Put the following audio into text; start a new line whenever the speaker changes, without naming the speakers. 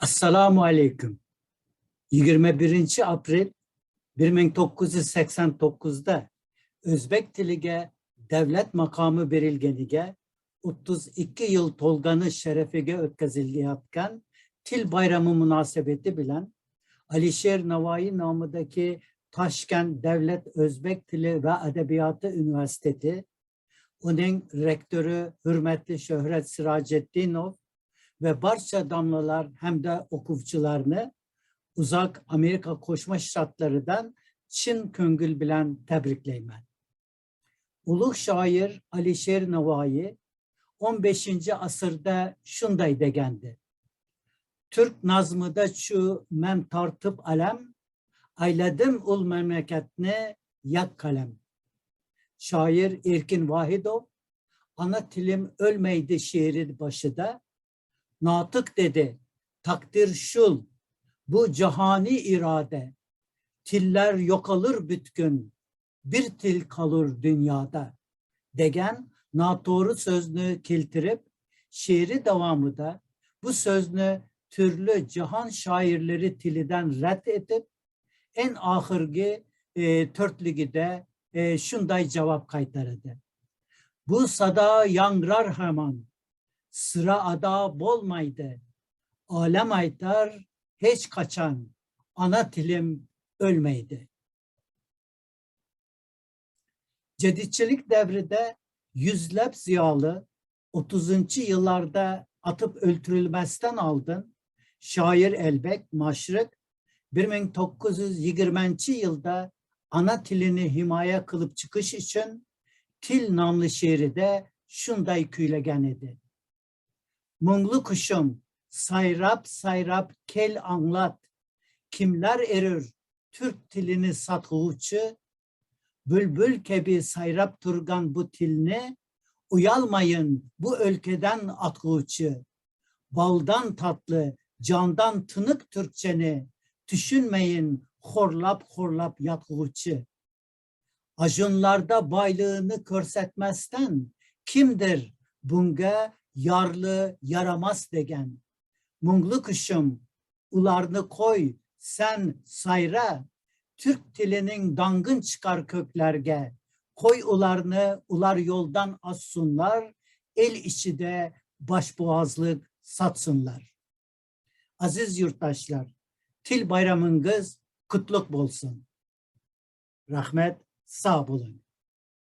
Assalamu aleyküm. 21 aprel 1989'da Özbek tiliga davlat maqomi berilganiga 32 yil to'lgani sharafiga o'tkazilayotgan til bayrami munosabati bilan Alisher Navoiy nomidagi Toshkent davlat o'zbek tili va adabiyoti universiteti uning rektori hurmatli Shuhrat Sirojiddinov ve barcha damlalar hem de okuvchilarni uzak Amerika Koşma Ştatları'dan Çin köngül bilen tebriklayman. Ulug' shoir Alisher Navoiy 15. asırda shunday degandi. Türk nazmida şu men tortib alam, ayladim ul memleketni yak kalem. Şair Erkin Vahidov, ana tilim ölmeydi şiiri başında, Natık dedi, takdir şul, bu cihani irade, tiller yok alır bütkün, bir til kalır dünyada. Degen, natoru sözünü kiltirip, şiiri devamı da bu sözünü türlü cihan şairleri tiliden red edip, en ahırgi e, törtlügide e, şunday cevap kaytarıdı. Bu sada yangrar hemen, sıra ada bolmaydı. Alem aytar hiç kaçan ana tilim ölmeydi. Cedidçilik devrinde yüzlep ziyalı 30. yıllarda atıp öldürülmezden aldın. Şair Elbek Maşrık 1920 yılda ana tilini himaye kılıp çıkış için Til namlı şiirde şunday küylegen idi. Munglu kuşum, sayrap sayrap kel anlat. Kimler erir Türk tilini satğuçu? Bülbül kebi sayrap turgan bu tilni, uyalmayın bu ülkeden atğuçu. Baldan tatlı, candan tınık Türkçeni, düşünmeyin horlap horlap yatğuçu. Ajunlarda baylığını körsetmezden kimdir bunga yarlı yaramaz degen. Munglu kuşum ularını koy sen sayra Türk dilinin dangın çıkar köklerge. Koy ularını ular yoldan assunlar el içi de başboğazlık satsınlar. Aziz yurttaşlar til bayramınız kutluk bolsun. Rahmet sağ bulun.